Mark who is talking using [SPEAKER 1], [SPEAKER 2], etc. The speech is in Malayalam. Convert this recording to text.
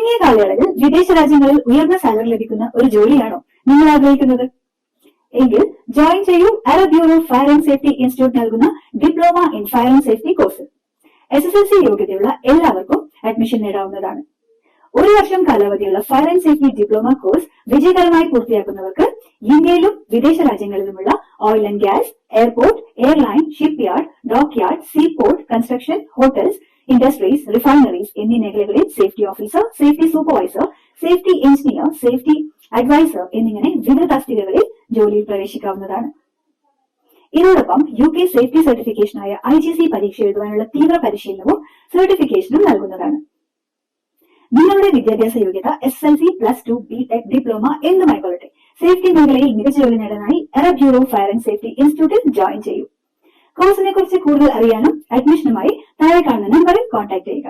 [SPEAKER 1] ചുരുങ്ങിയ കാലയളവിൽ വിദേശ രാജ്യങ്ങളിൽ ഉയർന്ന സാലറി ലഭിക്കുന്ന ഒരു ജോലിയാണോ നിങ്ങൾ ആഗ്രഹിക്കുന്നത്? എങ്കിൽ ജോയിൻ ചെയ്യൂ Arab bureau fire and safety institute നൽകുന്ന diploma in fire and safety course S S L C യോഗ്യതയുള്ള എല്ലാവർക്കും അഡ്മിഷൻ നേടാവുന്നതാണ്. ഒരു വർഷം കാലാവധിയുള്ള fire and safety diploma course വിജയകരമായി പൂർത്തിയാക്കുന്നവർക്ക് ഇന്ത്യയിലും വിദേശ രാജ്യങ്ങളിലുമുള്ള oil and gas airport airline ship yard dock yard sea port construction hotels industries refineries എന്നീ മേഖലകളിൽ safety officer safety supervisor safety engineer safety adviser എന്നിങ്ങനെ വിവിധ തസ്തികകളിൽ ജോലിയിൽ പ്രവേശിക്കാവുന്നതാണ്. ഇതോടൊപ്പം യു കെ സേഫ്റ്റി സർട്ടിഫിക്കേഷനായ ഐ ജി സി പരീക്ഷ എഴുതുവാനുള്ള തീവ്ര പരിശീലനവും സർട്ടിഫിക്കേഷനും നൽകുന്നതാണ്. നിങ്ങളുടെ വിദ്യാഭ്യാസ യോഗ്യത S L C plus two B tech diploma എന്തുമായിക്കൊള്ളട്ടെ safety മേഖലയിൽ മികച്ച ജോലി നേടാനായി Arab bureau fire and safety ഇൻസ്റ്റിറ്റ്യൂട്ടിൽ ജോയിൻ ചെയ്യൂ. കോഴ്സിനെ കുറിച്ച് കൂടുതൽ അറിയാനും അഡ്മിഷനുമായി താഴെ കാണുന്ന നമ്പറിൽ കോൺടാക്ട് ചെയ്യുക.